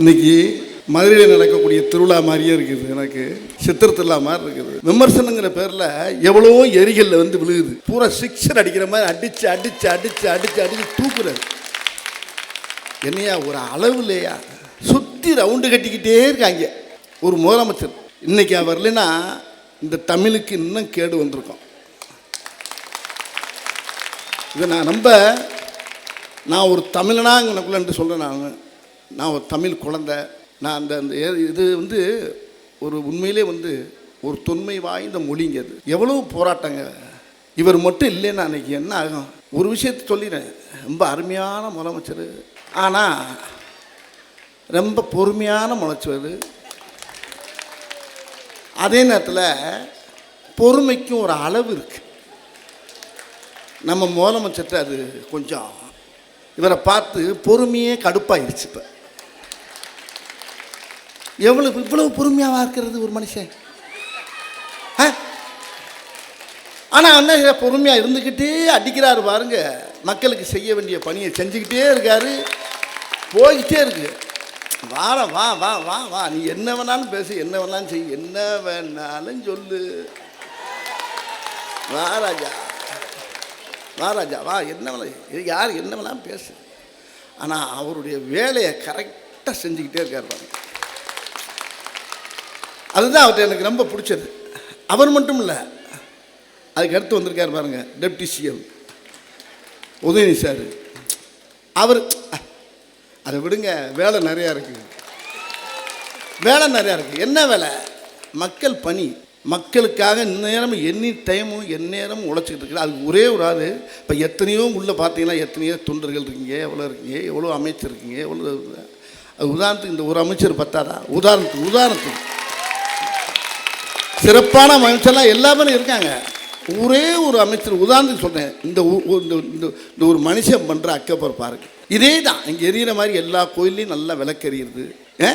இன்னைக்கு மதுரையில் நடக்கக்கூடிய திருவிழா மாதிரியே இருக்குது. எனக்கு சித்திர திருவிழா மாதிரி இருக்குது. விமர்சனங்கிற பேரில் எவ்வளோ எரிகளில் வந்து விழுகுது. பூரா சிக்ஸர் அடிக்கிற மாதிரி அடிச்சு அடிச்சு அடிச்சு அடிச்சு அடித்து தூக்குறது. என்னையா ஒரு அளவு இல்லையா சுற்றி ரவுண்டு கட்டிக்கிட்டே இருக்காங்க. ஒரு முதலமைச்சர். இன்னைக்கு அவர் இல்லைன்னா இந்த தமிழுக்கு இன்னும் கேடு வந்திருக்கும். இதை நான் ரொம்ப நான் ஒரு தமிழனாங்கனக்குள்ளன்ட்டு சொல்கிறேன் நான். நான் ஒரு தமிழ் குழந்தை. நான் அந்த அந்த ஏ- இது வந்து ஒரு உண்மையிலே வந்து ஒரு தொன்மை வாய்ந்த மொழிங்க அது. எவ்வளோ போராட்டங்க. இவர் மட்டும் இல்லைன்னா அன்னைக்கு என்ன ஆகும்? ஒரு விஷயத்தை சொல்லிடுறேன். ரொம்ப அருமையான முதலமைச்சர். ஆனால் ரொம்ப பொறுமையான முளைச்சவர் அதே நேரத்தில் பொறுமைக்கும் ஒரு அளவு இருக்குது நம்ம முதலமைச்சர்கிட்ட அது கொஞ்சம் இவரை பார்த்து பொறுமையே கடுப்பாயிருச்சு இப்போ. எவ்வளவு இவ்வளவு பொறுமையாக இருக்கிறது ஒரு மனுஷன்? ஆ? என்ன பொறுமையாக இருந்துக்கிட்டே அடிக்கிறாரு பாருங்க. மக்களுக்கு செய்ய வேண்டிய பணியை செஞ்சுக்கிட்டே இருக்காரு. போய்கிட்டே இருக்கு. வார வா வா வா வா. நீ என்ன வேணாலும் பேசு என்ன வேணாலும் செய். என்ன வேணாலும் சொல்லு. வா ராஜா. வா ராஜா வா. என்ன வேணாலும் இது யார் என்ன வேணாலும் பேசு. ஆனால் அவருடைய வேலையை கரெக்டாக செஞ்சுக்கிட்டே இருக்கார் பாருங்க. அதுதான் அவர்கிட்ட எனக்கு ரொம்ப பிடிச்சது. அவர் மட்டும் இல்லை அதுக்கு அடுத்து வந்திருக்கார் பாருங்க டெப்டி சிஎம். உதயநிதி சார். அவர் அதை விடுங்க வேலை நிறையா இருக்குது வேலை நிறையா இருக்குது என்ன வேலை? மக்கள் பணி. மக்களுக்காக நேரம் எனி டைமும் எந்நேரமும் உழைச்சிக்கிட்டு இருக்குது அது ஒரே ஒரு ஆள் இப்போ எத்தனையோ உள்ளே பார்த்தீங்கன்னா எத்தனையோ தொண்டர்கள் இருக்கீங்க எவ்வளோ இருக்கீங்க எவ்வளோ அமைச்சர் இருக்கீங்க எவ்வளோ அது உதாரணத்துக்கு இந்த ஒரு அமைச்சர் பத்தாதா? உதாரணத்துக்கு உதாரணத்துக்கு. சிறப்பான அமைச்சர்லாம் எல்லாமே இருக்காங்க. ஒரே ஒரு அமைச்சர் உதாரணத்துக்கு சொன்னேன் இந்த ஊ- இந்த இந்த இந்த ஒரு மனுஷன் பண்ணுற அக்கப்புறம் பாருங்க. இதே தான் இங்கே எரியிற மாதிரி எல்லா கோயில்லையும் நல்லா விளக்கெறியுது ஏ?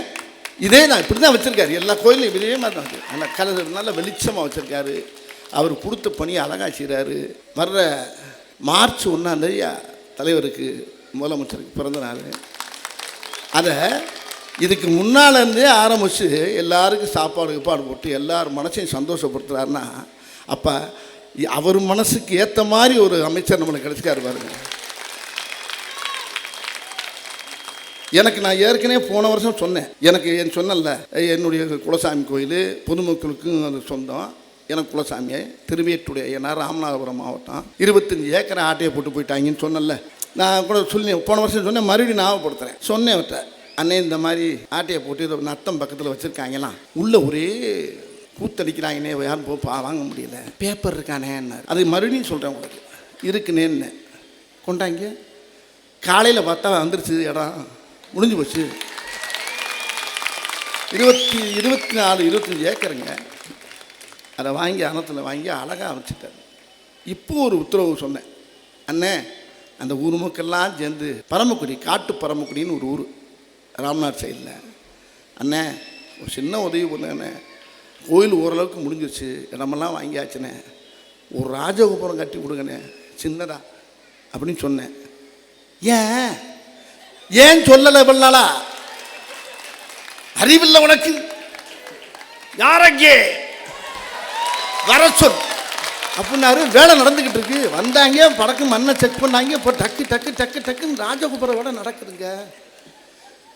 இதே தான் இப்படி தான் வச்சுருக்காரு. எல்லா கோயிலையும் இதே மாதிரி தான் ஆனால் கலர் நல்லா வெளிச்சமாக வச்சுருக்காரு. அவர் கொடுத்த பணியை அழகாக செய்கிறாரு வர்ற மார்ச் ஒன்றாந்தேதியா தலைவருக்கு முதலமைச்சருக்கு பிறந்த நாள். அதை இதுக்கு முன்னாலேருந்தே ஆரம்பித்து எல்லாருக்கும் சாப்பாடு கீப்பாடு போட்டு எல்லார் மனசையும் சந்தோஷப்படுத்துறாருன்னா அப்போ அவர் மனசுக்கு ஏற்ற மாதிரி ஒரு அமைச்சர் நம்மளுக்கு கிடைச்சிக்காரு பாருங்க. எனக்கு நான் ஏற்கனவே போன வருஷம் சொன்னேன். எனக்கு என் சொன்னல என்னுடைய குலசாமி கோயில் பொதுமக்களுக்கும் அது சொந்தம். எனக்கு குலசாமியை திருவேட்டுடைய ஏன்னா ராமநாதபுரம் மாவட்டம். இருபத்தஞ்சி ஏக்கரை ஆட்டையை போட்டு போயிட்டாங்கன்னு சொன்னல நான் கூட சொல்லி போன வருஷம் சொன்னேன் மறுபடியும் ஞாபகப்படுத்துகிறேன் சொன்னேன் அவர்கிட்ட. அண்ணே இந்த மாதிரி ஆட்டையை போட்டு இதை நத்தம் பக்கத்தில் வச்சுருக்காங்களாம். உள்ளே ஒரே கூத்தடிக்கிறாங்கன்னே யாரும் போ பா வாங்க முடியல. பேப்பர் இருக்கானேன்னாரு அது மறுபடியும் சொல்கிறேன் உங்களுக்கு. இருக்குனேன்னு கொண்டாங்க. காலையில் பார்த்தா வந்துருச்சு இடம் முடிஞ்சு போச்சு. இருபத்தி இருபத்தி நாலு இருபத்தஞ்சி ஏக்கருங்க. அதை வாங்கி அனத்தில் வாங்கி அழகாக வச்சுட்டார் இப்போ ஒரு உத்தரவு சொன்னேன். அண்ணே அந்த ஊர் மக்கள்லாம் சேர்ந்து பரமக்குடி காட்டு பரமக்குடின்னு ஒரு ஊர். ராம்நாத் சைடில். அண்ணே ஒரு சின்ன உதவி பண்ணுங்கண்ணே. கோயில் ஓரளவுக்கு முடிஞ்சிருச்சு. இடமெல்லாம் வாங்கியாச்சுண்ணே. ஒரு ராஜகோபுரம் கட்டி கொடுங்கண்ணே. சின்னதா அப்படின்னு சொன்னேன். ஏன்? ஏன் சொல்லலை இவ்வளவு அறிவில்லை உனக்கு? யாரங்கே? வர சொல். அப்படின்னாரு. வேலை நடந்துக்கிட்டு இருக்கு. வந்தாங்க படக்கு மண்ணை செக் பண்ணாங்க. இப்போ டக்கு டக்கு டக்கு டக்குன்னு ராஜகோபுரம் விட நடக்குதுங்க.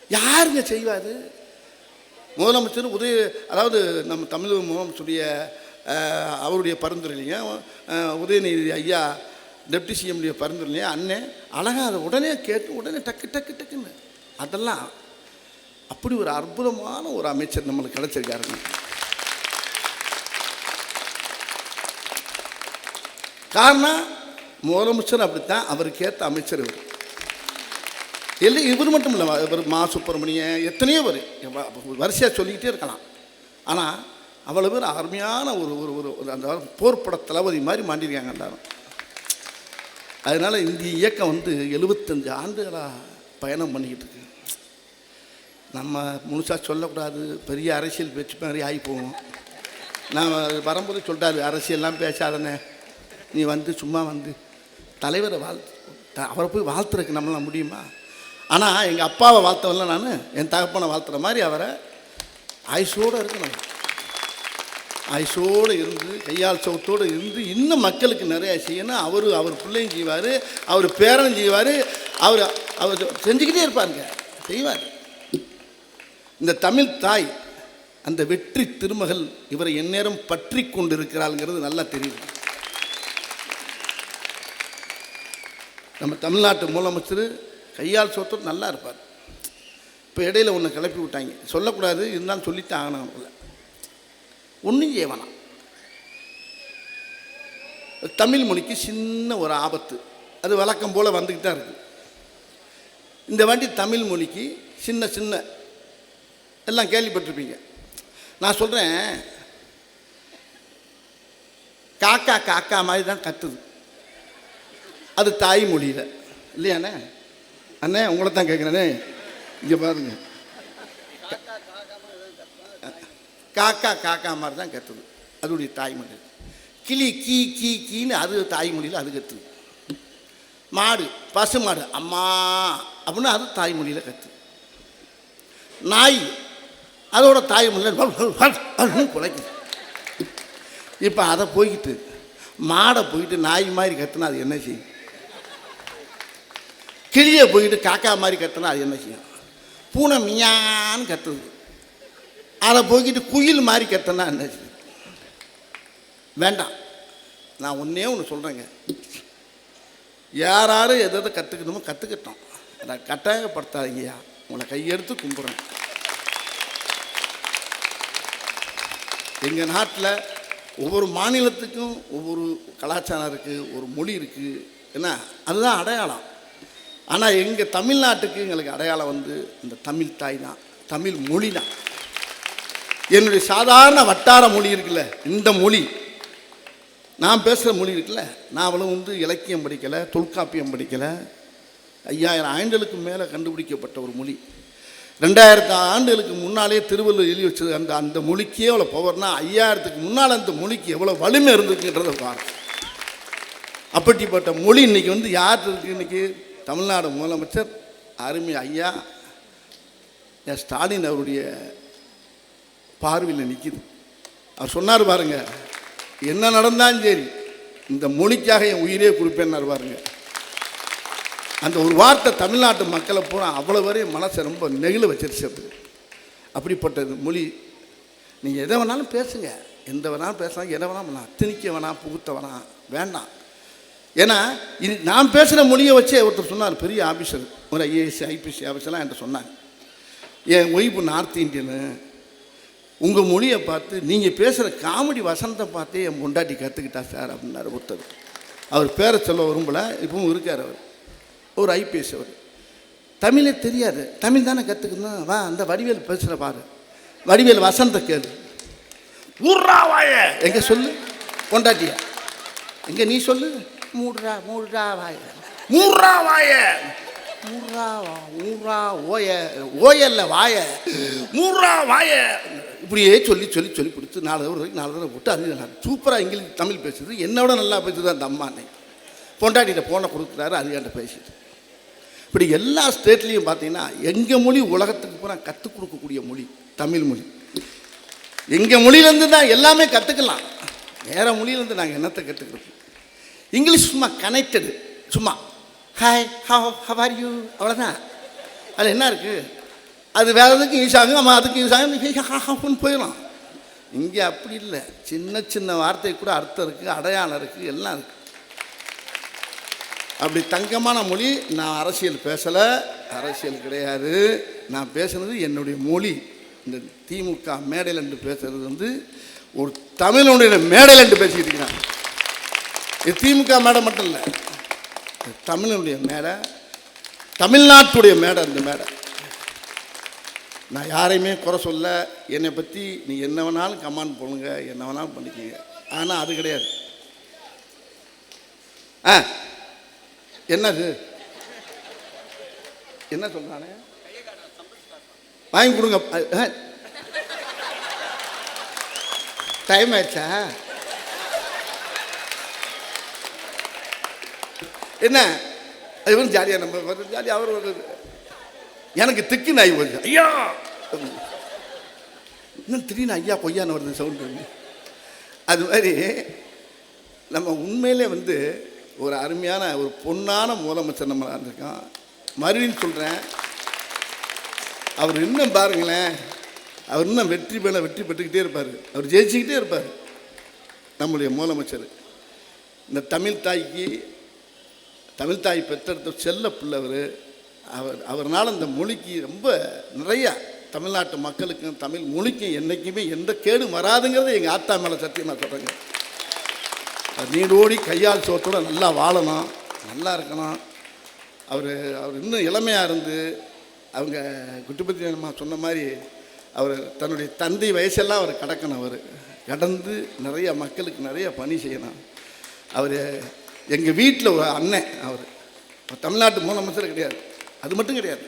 யாருங்க செய்வார் முதலமைச்சர் உதய அதாவது நம்ம தமிழக முதலமைச்சருடைய அவருடைய பரிந்துரையிலையும் உதயநிதி ஐயா டெப்டி சிஎம்டைய பரிந்துரையிலையும் அண்ணன் அழகாக அதை உடனே கேட்டு உடனே டக்கு டக்கு டக்குன்னு. அதெல்லாம் அப்படி ஒரு அற்புதமான ஒரு அமைச்சர் நம்மளுக்கு கிடச்சிருக்காருங்க. காரணம் முதலமைச்சர் அப்படித்தான் அவருக்கு ஏற்ற அமைச்சர் இவர். இல்லை இவர் மட்டும் இல்லை இவர் மா சுப்பிரமணியன் எத்தனையோ பேர். வரிசையாக சொல்லிக்கிட்டே இருக்கலாம். ஆனால் அவ்வளோ பேர் அருமையான ஒரு ஒரு ஒரு ஒரு அந்த போர்ப்பட தளபதி மாதிரி மாண்டிருக்காங்க எல்லாரும். அதனால் இந்திய இயக்கம் வந்து எழுபத்தஞ்சு ஆண்டுகளாக பயணம் பண்ணிக்கிட்டு இருக்கு. நம்ம முழுசாக சொல்லக்கூடாது. பெரிய அரசியல் பேச்சு மாதிரி ஆகி போவோம் நான் வரும்போது சொல்லிட்டாரு அரசியல்லாம் பேசாதனே நீ வந்து சும்மா வந்து தலைவரை வாழ்த்து அவரை போய் வாழ்த்துறதுக்கு நம்மளால் முடியுமா? ஆனால் எங்கள் அப்பாவை வாழ்த்தவன்ல நான் என் தகப்பனை வாழ்த்துற மாதிரி அவரை ஆயுஷோடு இருக்கணும். ஆயுஷோடு இருந்து கையால் சோத்தோடு இருந்து இன்னும் மக்களுக்கு நிறையா செய்யணும். அவர் அவர் பிள்ளையும் செய்வார் அவர் பேரனும் செய்வார் அவர் அவர் செஞ்சுக்கிட்டே இருப்பாருங்க. செய்வார். இந்த தமிழ் தாய் அந்த வெற்றி திருமகள் இவரை எந்நேரம் பற்றி கொண்டிருக்கிறாள்ங்கிறது நல்லா தெரியுது. நம்ம தமிழ்நாட்டு முதலமைச்சர் கையால் சோத்தோடு நல்லா இருப்பார். இப்போ இடையில ஒன்று கிளப்பி விட்டாங்க. சொல்லக்கூடாது இருந்தாலும் சொல்லித்தான் ஆகணும் அவங்கள. ஒன்றும் ஏவனா வேணாம். தமிழ் மொழிக்கு சின்ன ஒரு ஆபத்து. அது வழக்கம் போல் வந்துக்கிட்டு தான் இருக்குது இந்த வாட்டி தமிழ் மொழிக்கு சின்ன சின்ன எல்லாம் கேள்விப்பட்டிருப்பீங்க. நான் சொல்கிறேன் காக்கா காக்கா மாதிரி தான் கத்துது. அது தாய்மொழியில். இல்லையாண்ணே? அண்ணே உங்களை தான் கேட்குறேனே இங்கே பாருங்க. காக்கா காக்கா மாதிரி தான் கத்துது. அதோடைய தாய்மொழி. கிளி கீ கீ கீன்னு அது தாய்மொழியில் அது கற்றுது மாடு பசு மாடு அம்மா அப்படின்னு அது தாய்மொழியில் கற்று நாய் அதோட தாய்மொழியில் குலைக்குது. இப்போ அதை போய்கிட்டு மாடை போயிட்டு நாய் மாதிரி கத்துனா அது என்ன செய்யும்? கிளியை போயிட்டு காக்கா மாதிரி கத்துனா அது என்ன செய்யும்? பூனை மியான்னு கத்துது. அதை போய்கிட்டு குயில் மாதிரி கத்துனா என்ன செய்யும்? வேண்டாம். நான் ஒன்றே ஒன்று சொல்கிறேங்க யார் யாரும் எதை எதை கற்றுக்கணுமோ கற்றுக்கிட்டோம் அதை கட்டாயப்படுத்தாதீங்கய்யா. உங்களை கையெடுத்து கும்பிட்றேன் எங்கள் நாட்டில் ஒவ்வொரு மாநிலத்துக்கும் ஒவ்வொரு கலாச்சாரம் இருக்குது ஒரு மொழி இருக்குது என்ன? அதுதான் அடையாளம். ஆனால் எங்கள் தமிழ்நாட்டுக்கு எங்களுக்கு அடையாளம் வந்து இந்த தமிழ் தாய் தான் தமிழ் மொழி தான். என்னுடைய சாதாரண வட்டார மொழி இருக்குல்ல இந்த மொழி. நான் பேசுகிற மொழி இருக்குல்ல நான் அவ்வளோ வந்து இலக்கியம் படிக்கலை தொல்காப்பியம் படிக்கலை. ஐயாயிரம் ஆண்டுகளுக்கு மேலே கண்டுபிடிக்கப்பட்ட ஒரு மொழி. ரெண்டாயிரத்து ஆண்டுகளுக்கு முன்னாலே திருவள்ளுவர் எழுதி வச்சது அந்த அந்த மொழிக்கே எவ்வளோ பவர்னா ஐயாயிரத்துக்கு முன்னால் அந்த மொழிக்கு எவ்வளோ வலிமை இருந்துக்குன்றதை பாருங்கள் அப்படிப்பட்ட மொழி இன்றைக்கி வந்து யார் இருக்குது இன்றைக்கி தமிழ்நாடு முதலமைச்சர் அருமை ஐயா என் ஸ்டாலின் அவருடைய பார்வையில் நிற்கிது அவர் சொன்னார் பாருங்க என்ன நடந்தாலும் சரி இந்த மொழிக்காக என் உயிரே கொடுப்பேன்னாரு பாருங்க. அந்த ஒரு வார்த்தை தமிழ்நாட்டு மக்களை பூரா அவ்வளோ வரையும் மனசை ரொம்ப நெகிழ வச்சிருச்சு அது அப்படிப்பட்டது மொழி. நீங்கள் எதை வேணாலும் பேசுங்க. எந்த வேணாலும் பேசலாம் எதை வேணாலும் பண்ணலாம் திணிக்க வேணாம் புகுத்த வேணாம் வேண்டாம். ஏன்னா இது நான் பேசுகிற மொழியை வச்சே ஒருத்தர் சொன்னார் பெரிய ஆஃபீஸர் ஒரு ஐஏஎஸ் ஐபிஎஸ் ஆஃபீஸர்லாம் என்கிட்ட சொன்னாங்க என் ஒய்ஃபு நார்த் இந்தியனு உங்கள் மொழியை பார்த்து நீங்கள் பேசுகிற காமெடி வசனத்தை பார்த்தே என் பொண்டாட்டி கற்றுக்கிட்டா சார் அப்படின்னாரு ஒருத்தர். அவர் பேரை சொல்ல விரும்பல இப்பவும் இருக்கார் அவர். ஒரு ஐபிஎஸ் அவர். தமிழே தெரியாது. தமிழ் தானே கற்றுக்கணும் வா அந்த வடிவேல் பேசுகிற பாரு. வடிவேல் வசனத்தை கேளு. ஊர்ரா வாய! எங்க சொல்லு? பொண்டாட்டியா? எங்க நீ சொல்லு? மூடுறா மூடுறா வாய. மூடுறா வாய. மூடுறா வா மூடுறா ஓய ஓயல்ல வாய. மூடுறா வாய. இப்படியே சொல்லி சொல்லி சொல்லி கொடுத்து நாலு தடவை வரைக்கும் நாலு தடவை போட்டு அது சூப்பராக இங்கிலீஷ் தமிழ் பேசுது. என்னோட நல்லா பேசுது அந்த அம்மா அன்னைக்கு பொண்டாட்டிகிட்ட போனை கொடுக்குறாரு அது என்கிட்ட பேசிட்டு. இப்படி எல்லா ஸ்டேட்லேயும் பார்த்தீங்கன்னா எங்கள் மொழி உலகத்துக்கு பூரா கற்றுக் கொடுக்கக்கூடிய மொழி தமிழ் மொழி. எங்கள் மொழியிலேருந்து தான் எல்லாமே கற்றுக்கலாம் வேறு மொழியிலேருந்து நாங்கள் என்னத்தை கற்றுக்கிறோம் இங்கிலீஷ் சும்மா கனெக்டடு சும்மா hi how how are you அவ்வளோதான் அது என்ன இருக்குது அது வேற எதுக்கும் யூஸ் ஆகும் நம்ம அதுக்கு யூஸ் ஆகும் போயிடலாம் இங்கே அப்படி இல்லை. சின்ன சின்ன வார்த்தை கூட அர்த்தம் இருக்குது அடையாளம் இருக்குது எல்லாம் இருக்குது அப்படி தங்கமான மொழி நான் அரசியல் பேசலை. அரசியல் கிடையாது. நான் பேசுனது என்னுடைய மொழி. இந்த திமுக மேடையில் என்று பேசுறது வந்து ஒரு தமிழனுடைய மேடையில் என்று பேசிக்கிட்டு இருக்கிறான். இது திமுக மேடை மட்டும் இல்லை தமிழனுடைய மேடை தமிழ்நாட்டுடைய மேடை இந்த மேடை. நான் யாரையுமே குறை சொல்ல என்னை பற்றி நீ என்ன வேணாலும் கமாண்ட் பண்ணுங்க என்ன வேணாலும் பண்ணிக்கோங்க. ஆனால் அது கிடையாது. ஆ என்னது? என்ன சொல்கிறானே வாங்கி கொடுங்க. டைம் ஆயிடுச்சா? என்ன? இவன் ஜாலியாக நம்ம ஜாலியாக அவர் வருது எனக்கு திக்கு நாய் போச்சு ஐயா! இன்னும் திடீர்னு ஐயா பொய்யான்னு வருது சவுண்டு அது மாதிரி நம்ம உண்மையிலே வந்து ஒரு அருமையான ஒரு பொன்னான முதலமைச்சர் நம்ம இருந்திருக்கோம் மறுபடியும் சொல்கிறேன் அவர் இன்னும் பாருங்களேன். அவர் இன்னும் வெற்றி மேலே வெற்றி பெற்றுக்கிட்டே இருப்பார். அவர் ஜெயிச்சுக்கிட்டே இருப்பார். நம்முடைய முதலமைச்சர். இந்த தமிழ் தாய்க்கு தமிழ் தாய் பெற்றெடுத்த செல்ல பிள்ளவர் அவர் அவர்னால் அந்த இந்த மொழிக்கு ரொம்ப நிறையா தமிழ்நாட்டு மக்களுக்கும் தமிழ் மொழிக்கும் என்றைக்குமே எந்த கேடும் வராதுங்கிறது எங்கள் ஆத்தா மேலே சத்தியம் நான் சொல்கிறேங்க நீடோடி கையால் சோத்தோடு நல்லா வாழணும் நல்லா இருக்கணும். அவர் அவர் இன்னும் இளமையாக இருந்து அவங்க குட்டுப்பத்தி அம்மா சொன்ன மாதிரி அவர் தன்னுடைய தந்தை வயசெல்லாம் அவர் கடக்கணும் அவர். கடந்து நிறைய மக்களுக்கு நிறைய பணி செய்யணும். அவர் எங்கள் வீட்டில் ஒரு அண்ணன் அவர். இப்போ தமிழ்நாட்டு முதலமைச்சர் கிடையாது. அது மட்டும் கிடையாது.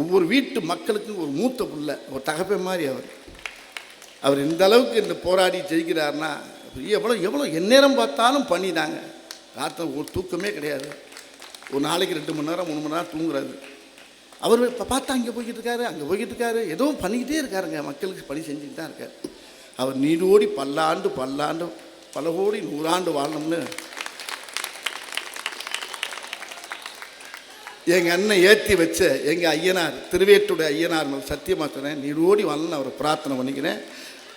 ஒவ்வொரு வீட்டு மக்களுக்கும் ஒரு மூத்த புள்ள ஒரு தகப்பை மாதிரி அவர். அவர் இந்த அளவுக்கு இந்த போராடி ஜெயிக்கிறாருன்னா எவ்வளோ எவ்வளோ எந்நேரம் பார்த்தாலும் பண்ணி தாங்க ராத்திரி ஒரு தூக்கமே கிடையாது. ஒரு நாளைக்கு ரெண்டு மணி நேரம் மூணு மணி நேரம் தூங்குறாரு. அவர் இப்போ பார்த்தா அங்கே போய்கிட்டு இருக்காரு அங்கே போய்கிட்டு இருக்காரு. ஏதோ பண்ணிக்கிட்டே இருக்காருங்க. மக்களுக்கு பணி செஞ்சுட்டு தான் இருக்கார். அவர் நீடோடி பல்லாண்டு பல்லாண்டு பல கோடி நூறாண்டு வாழணும்னு எங்கள் அண்ணன் ஏற்றி வச்ச எங்கள் ஐயனார் திருவேட்டுடைய ஐயனார் மேல சத்தியமாக சொன்னேன். நீரோடி வரலன்னு அவரை பிரார்த்தனை பண்ணிக்கிறேன்.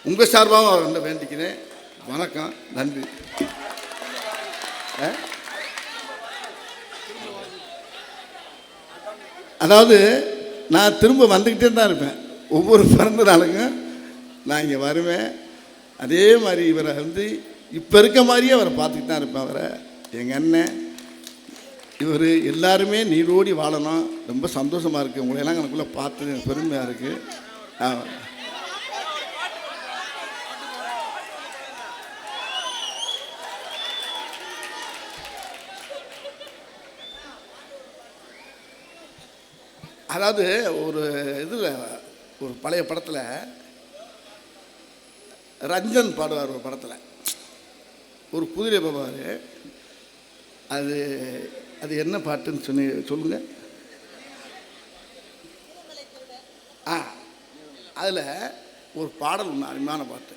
உங்கள் சார்பாகவும் அவர் வந்து வேண்டிக்கிறேன். வணக்கம் நன்றி. ஆ? அதாவது நான் திரும்ப வந்துக்கிட்டே தான் இருப்பேன். ஒவ்வொரு பிறந்த நாளுக்கும் நான் இங்கே வருவேன். அதே மாதிரி இவரை வந்து இப்போ இருக்க மாதிரியே அவரை பார்த்துக்கிட்டு தான் இருப்பேன் அவரை. எங்கள் அண்ணன் இவர் எல்லாருமே நீரோடி வாழணும். ரொம்ப சந்தோஷமாக இருக்குது உங்களையெல்லாம் எனக்குள்ளே பார்த்து எனக்கு பெருமையாக இருக்குது அதாவது ஒரு இதில் ஒரு பழைய படத்தில் ரஞ்சன் பாடுவார் ஒரு படத்தில். ஒரு குதிரை போவார் அது அது என்ன பாட்டுன்னு சொன்னி சொல்லுங்கள் ஆ அதில் ஒரு பாடல் ஒன்று அருமையான பாட்டு.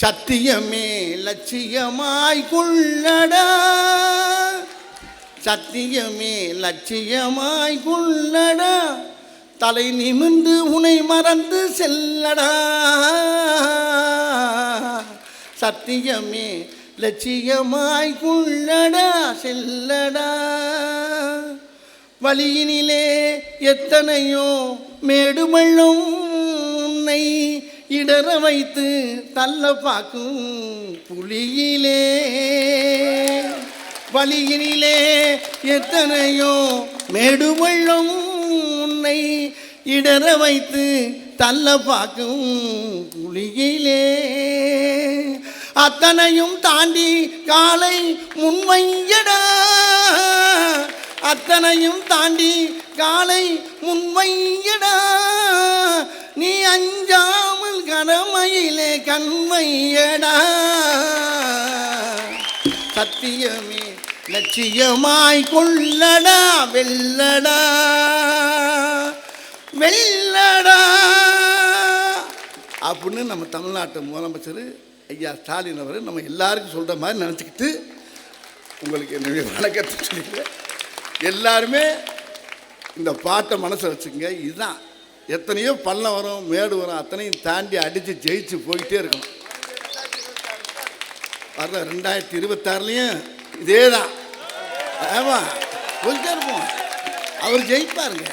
சத்தியமே லட்சியமாய் கொள்ளடா. சத்தியமே லட்சியமாய் கொள்ளடா. தலை நிமிந்து உனை மறந்து செல்லடா. சத்தியமே லட்சியமாய் குள்ளடா செல்லடா. வழியினிலே எத்தனையோ மேடுமள்ளும் உன்னை இடர வைத்து தள்ள பார்க்கும் புலியிலே. வழியினிலே எத்தனையோ மேடுமள்ளும் உன்னை இடர வைத்து தள்ள பார்க்கும் புலியிலே. அத்தனையும் தாண்டி காலை முன்வையடா. அத்தனையும் தாண்டி காலை முன்வையடா. நீ அஞ்சாமல் கடமையிலே கண்மையடா சத்தியமே லட்சியமாய் கொள்ளடா வெல்லடா. வெல்லடா. அப்படின்னு நம்ம தமிழ்நாட்டு முதலமைச்சர் ஐயா ஸ்டாலின் அவர் நம்ம எல்லாருக்கும் சொல்கிற மாதிரி நினச்சிக்கிட்டு உங்களுக்கு என்னுடைய வணக்கத்தை சொல்லிக்கிறேன். எல்லாருமே இந்த பாட்டை மனசில் வச்சுக்கோங்க. இதுதான். எத்தனையோ பள்ளம் வரும் மேடு வரும் அத்தனையும் தாண்டி அடித்து ஜெயிச்சு போயிட்டே இருக்கணும். வர்ற ரெண்டாயிரத்தி இருபத்தாறுலேயும் இதே தான் ஆமாம் போயிட்டே இருப்போம். அவர் ஜெயிப்பாருங்க.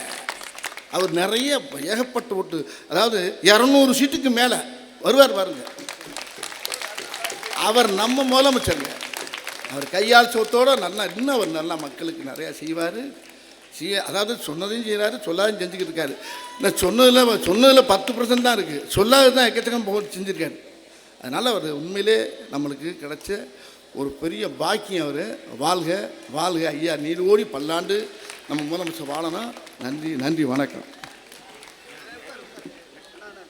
அவர் நிறைய ஏகப்பட்ட ஓட்டு அதாவது இரநூறு சீட்டுக்கு மேலே வருவார் பாருங்கள் அவர் நம்ம முதலமைச்சருங்க. அவர் கையால் சொத்தோட நல்லா இன்னும் அவர் நல்லா மக்களுக்கு நிறையா செய்வார். செய்ய அதாவது சொன்னதையும் செய்கிறாரு சொல்லாதையும் செஞ்சுக்கிட்டு இருக்காரு. நான் சொன்னதில் சொன்னதில் பத்து பர்சன்ட் தான் இருக்குது சொல்லாத தான் எக்கச்சக்கம் போட்டு செஞ்சுருக்காரு. அதனால் அவர் உண்மையிலே நம்மளுக்கு கிடச்ச ஒரு பெரிய பாக்கியம் அவர். வாழ்க வாழ்க ஐயா நீர் ஓடி பல்லாண்டு நம்ம முதலமைச்சர் வாழணும். நன்றி நன்றி வணக்கம்.